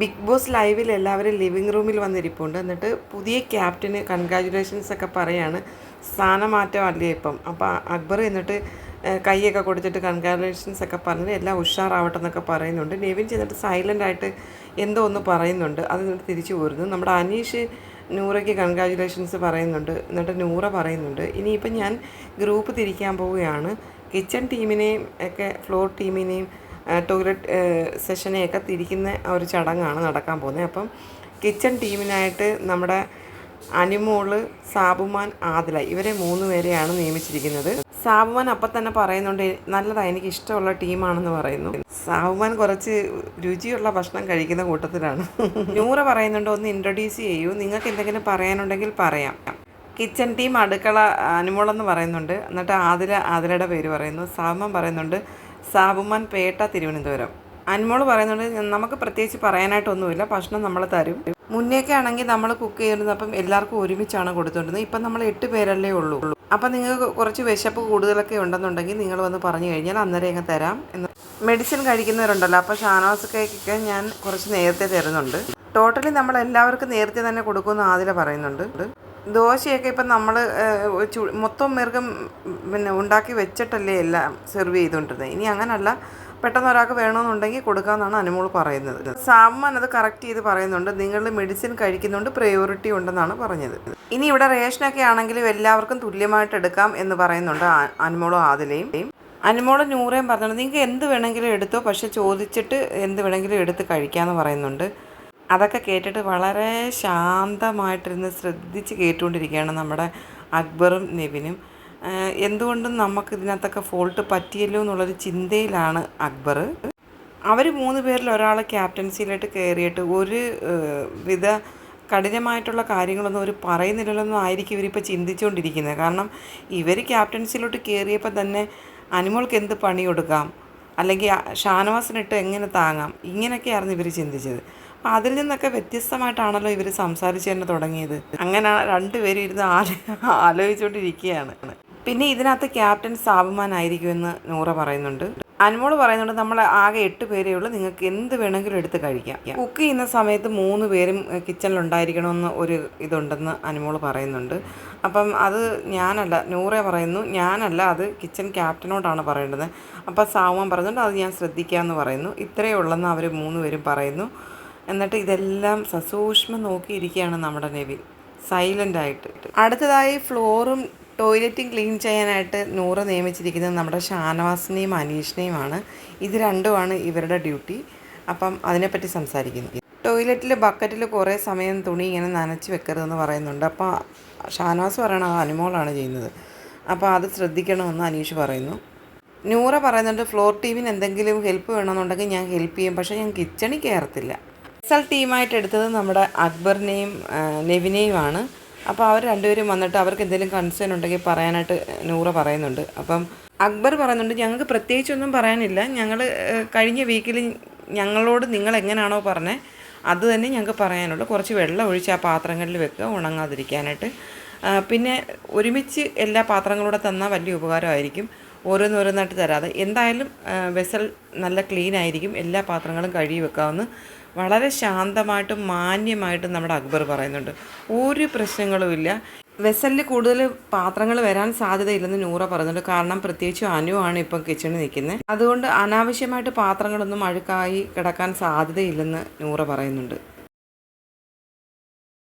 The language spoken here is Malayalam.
ബിഗ് ബോസ് ലൈവിൽ എല്ലാവരും ലിവിങ് റൂമിൽ വന്നിരിപ്പുണ്ട്. എന്നിട്ട് പുതിയ ക്യാപ്റ്റന് കൺഗ്രാജുലേഷൻസ് ഒക്കെ പറയാണ്. സ്ഥാനമാറ്റം അല്ലേ ഇപ്പം? അപ്പോൾ അക്ബർ എന്നിട്ട് കൈയൊക്കെ കൊടുത്തിട്ട് കൺഗ്രാജുലേഷൻസ് ഒക്കെ പറഞ്ഞിട്ട് എല്ലാം ഉഷാറാവട്ടെ എന്നൊക്കെ പറയുന്നുണ്ട്. നെവിൻ ചെന്നിട്ട് സൈലന്റ് ആയിട്ട് എന്തോ ഒന്ന് പറയുന്നുണ്ട്. അത് എന്നിട്ട് തിരിച്ചു പോരുന്നു. നമ്മുടെ അനീഷ് നൂറയ്ക്ക് കൺഗ്രാജുലേഷൻസ് പറയുന്നുണ്ട്. എന്നിട്ട് നൂറ പറയുന്നുണ്ട് ഇനിയിപ്പം ഞാൻ ഗ്രൂപ്പ് തിരിക്കാൻ പോവുകയാണ്. കിച്ചൺ ടീമിനെയും ഒക്കെ ഫ്ലോർ ടീമിനെയും ടോയ്ലറ്റ് സെഷനെയൊക്കെ തിരിക്കുന്ന ഒരു ചടങ്ങാണ് നടക്കാൻ പോകുന്നത്. അപ്പം കിച്ചൺ ടീമിനായിട്ട് നമ്മുടെ അനിമോൾ സാബുമാൻ ആദില ഇവരെ മൂന്ന് പേരെയാണ് നിയമിച്ചിരിക്കുന്നത്. സാബുമാൻ അപ്പം തന്നെ പറയുന്നുണ്ട് നല്ലതാണ് എനിക്ക് ഇഷ്ടമുള്ള ടീമാണെന്ന് പറയുന്നു. സാബുമാൻ കുറച്ച് രുചിയുള്ള ഭക്ഷണം കഴിക്കുന്ന കൂട്ടത്തിലാണ്. നൂറ പറയുന്നുണ്ട് ഒന്ന് ഇൻട്രൊഡ്യൂസ് ചെയ്യൂ. നിങ്ങൾക്ക് എന്തെങ്കിലും പറയാനുണ്ടെങ്കിൽ പറയാം. കിച്ചൺ ടീം അടുക്കള അനുമോളെന്ന് പറയുന്നുണ്ട്. എന്നിട്ട് ആദില ആതിരയുടെ പേര് പറയുന്നു. സാബുമാൻ പറയുന്നുണ്ട് സാബുമാൻ പേട്ട തിരുവനന്തപുരം. അൻമോൾ പറയുന്നുണ്ട് നമുക്ക് പ്രത്യേകിച്ച് പറയാനായിട്ടൊന്നുമില്ല ഭക്ഷണം നമ്മൾ തരും. മുന്നേക്കെ ആണെങ്കിൽ നമ്മൾ കുക്ക് ചെയ്യുന്നത് അപ്പം എല്ലാവർക്കും ഒരുമിച്ചാണ് കൊടുത്തുകൊണ്ടിരുന്നത് ഇപ്പം നമ്മൾ എട്ട് പേരല്ലേ ഉള്ളൂ. അപ്പം നിങ്ങൾക്ക് കുറച്ച് വിശപ്പ് കൂടുതലൊക്കെ ഉണ്ടെന്നുണ്ടെങ്കിൽ നിങ്ങൾ വന്ന് പറഞ്ഞു കഴിഞ്ഞാൽ അന്നേരം അങ്ങ് തരാം എന്ന്. മെഡിസിൻ കഴിക്കുന്നവരുണ്ടല്ലോ അപ്പോൾ ഷാനവാസക്കൊക്കെ ഞാൻ കുറച്ച് നേരത്തെ തരുന്നുണ്ട്. ടോട്ടലി നമ്മൾ എല്ലാവർക്കും നേരത്തെ തന്നെ കൊടുക്കുമെന്ന് ആതിര പറയുന്നുണ്ട്. ദോശയൊക്കെ ഇപ്പം നമ്മൾ മൊത്തം മൃഗം പിന്നെ ഉണ്ടാക്കി വെച്ചിട്ടല്ലേ എല്ലാം സെർവ് ചെയ്തുകൊണ്ടിരുന്നത്. ഇനി അങ്ങനല്ല. പെട്ടെന്ന് ഒരാൾക്ക് വേണമെന്നുണ്ടെങ്കിൽ കൊടുക്കാമെന്നാണ് അനുമോൾ പറയുന്നത്. സാമൻ അത് കറക്റ്റ് ചെയ്ത് പറയുന്നുണ്ട്. നിങ്ങൾ മെഡിസിൻ കഴിക്കുന്നുണ്ട് പ്രയോറിറ്റി ഉണ്ടെന്നാണ് പറഞ്ഞത്. ഇനി ഇവിടെ റേഷനൊക്കെ ആണെങ്കിലും എല്ലാവർക്കും തുല്യമായിട്ട് എടുക്കാം എന്ന് പറയുന്നുണ്ട് അനുമോളും ആദിലയും. അനുമോളും നൂറേം പറഞ്ഞിട്ടുണ്ട്. നിങ്ങൾക്ക് എന്ത് വേണമെങ്കിലും എടുത്തോ പക്ഷെ ചോദിച്ചിട്ട് എന്ത് വേണമെങ്കിലും എടുത്ത് കഴിക്കാമെന്ന് പറയുന്നുണ്ട്. അതൊക്കെ കേട്ടിട്ട് വളരെ ശാന്തമായിട്ടിരുന്ന് ശ്രദ്ധിച്ച് കേട്ടുകൊണ്ടിരിക്കുകയാണ് നമ്മുടെ അക്ബറും നെവിനും. എന്തുകൊണ്ടും നമുക്ക് ഇതിനകത്തൊക്കെ ഫോൾട്ട് പറ്റിയല്ലോ എന്നുള്ളൊരു ചിന്തയിലാണ് അക്ബർ. അവർ മൂന്ന് പേരിൽ ഒരാൾ ക്യാപ്റ്റൻസിയിലോട്ട് കയറിയിട്ട് ഒരു വിധ കഠിനമായിട്ടുള്ള കാര്യങ്ങളൊന്നും അവർ പറയുന്നില്ലല്ലോ ആയിരിക്കും ഇവരിപ്പോൾ ചിന്തിച്ചുകൊണ്ടിരിക്കുന്നത് കാരണം ഇവർ ക്യാപ്റ്റൻസിയിലോട്ട് കയറിയപ്പോൾ തന്നെ അനിമോൾക്ക് എന്ത് പണി കൊടുക്കാം അല്ലെങ്കിൽ ഷാനവാസിനിട്ട് എങ്ങനെ താങ്ങാം? ഇങ്ങനെയൊക്കെയായിരുന്നു ഇവർ ചിന്തിച്ചത്. അപ്പം അതിൽ നിന്നൊക്കെ വ്യത്യസ്തമായിട്ടാണല്ലോ ഇവർ സംസാരിച്ച് തന്നെ തുടങ്ങിയത്. അങ്ങനെ രണ്ടുപേരും ഇരുന്ന് ആലോ ആലോചിച്ചുകൊണ്ടിരിക്കുകയാണ് പിന്നെ ഇതിനകത്ത് ക്യാപ്റ്റൻ സാബുമാനായിരിക്കുമെന്ന് നൂറ പറയുന്നുണ്ട്. അനുമോൾ പറയുന്നുണ്ട് നമ്മൾ ആകെ എട്ട് പേരേ ഉള്ളൂ നിങ്ങൾക്ക് എന്ത് വേണമെങ്കിലും എടുത്ത് കഴിക്കാം. കുക്ക് ചെയ്യുന്ന സമയത്ത് മൂന്ന് പേരും കിച്ചണിൽ ഉണ്ടായിരിക്കണമെന്ന് ഒരു ഇതുണ്ടെന്ന് അനുമോൾ പറയുന്നുണ്ട്. അപ്പം അത് ഞാനല്ല നൂറെ പറയുന്നു ഞാനല്ല അത് കിച്ചൺ ക്യാപ്റ്റനോടാണ് പറയേണ്ടത്. അപ്പം സാവുമാൻ പറയുന്നുണ്ട് അത് ഞാൻ ശ്രദ്ധിക്കാമെന്ന് പറയുന്നു. ഇത്രയേ ഉള്ളെന്ന് അവർ മൂന്ന് പേരും പറയുന്നു. എന്നിട്ട് ഇതെല്ലാം സസൂക്ഷ്മം നോക്കിയിരിക്കുകയാണ് നമ്മുടെ നെവിൽ സൈലന്റ് ആയിട്ട്. അടുത്തതായി ഫ്ലോറും ടോയ്ലറ്റും ക്ലീൻ ചെയ്യാനായിട്ട് നൂറ് നിയമിച്ചിരിക്കുന്നത് നമ്മുടെ ഷാനവാസിനെയും അനീഷിനെയുമാണ്. ഇത് രണ്ടുമാണ് ഇവരുടെ ഡ്യൂട്ടി. അപ്പം അതിനെപ്പറ്റി സംസാരിക്കുന്നു. ടോയ്ലറ്റിൽ ബക്കറ്റിൽ കുറേ സമയം തുണി ഇങ്ങനെ നനച്ച് വെക്കരുതെന്ന് പറയുന്നുണ്ട്. അപ്പോൾ ഷാനവാസ് പറയണത് അത് അനുമോളാണ് ചെയ്യുന്നത്. അപ്പോൾ അത് ശ്രദ്ധിക്കണമെന്ന് അനീഷ് പറയുന്നു. നൂറ പറയുന്നുണ്ട് ഫ്ലോർ ടീമിന് എന്തെങ്കിലും ഹെൽപ്പ് വേണമെന്നുണ്ടെങ്കിൽ ഞാൻ ഹെൽപ്പ് ചെയ്യും. പക്ഷേ ഞാൻ കിച്ചണിൽ കയറത്തില്ല. എസ് എൽ ടീമായിട്ട് എടുത്തത് നമ്മുടെ അക്ബറിനെയും നെവിനെയുമാണ്. അപ്പോൾ അവർ രണ്ടുപേരും വന്നിട്ട് അവർക്ക് എന്തെങ്കിലും കൺസേൺ ഉണ്ടെങ്കിൽ പറയാനായിട്ട് നൂറ പറയുന്നുണ്ട്. അപ്പം അക്ബർ പറയുന്നുണ്ട് ഞങ്ങൾക്ക് പ്രത്യേകിച്ചൊന്നും പറയാനില്ല. ഞങ്ങൾ കഴിഞ്ഞ വീക്കിൽ ഞങ്ങളോട് നിങ്ങൾ എങ്ങനെയാണോ പറഞ്ഞത് അത് തന്നെ ഞങ്ങൾക്ക് പറയാനുള്ളൂ. കുറച്ച് വെള്ളം ഒഴിച്ച് ആ പാത്രങ്ങളിൽ വെക്കുക ഉണങ്ങാതിരിക്കാനായിട്ട്. പിന്നെ ഒരുമിച്ച് എല്ലാ പാത്രങ്ങളൂടെ തന്നാൽ വലിയ ഉപകാരമായിരിക്കും. ഓരോന്നോരോന്നായിട്ട് തരാതെ എന്തായാലും വെസൽ നല്ല ക്ലീൻ ആയിരിക്കും. എല്ലാ പാത്രങ്ങളും കഴുകി വെക്കാമെന്ന് വളരെ ശാന്തമായിട്ടും മാന്യമായിട്ടും നമ്മുടെ അക്ബർ പറയുന്നുണ്ട്. ഒരു പ്രശ്നങ്ങളുമില്ല വെസലിൽ കൂടുതൽ പാത്രങ്ങൾ വരാൻ സാധ്യതയില്ലെന്ന് നൂറ പറയുന്നുണ്ട്. കാരണം പ്രത്യേകിച്ച് അനുവാണ് ഇപ്പം കിച്ചണിൽ നിൽക്കുന്നത്. അതുകൊണ്ട് അനാവശ്യമായിട്ട് പാത്രങ്ങളൊന്നും അഴുക്കായി കിടക്കാൻ സാധ്യതയില്ലെന്ന് നൂറ പറയുന്നുണ്ട്.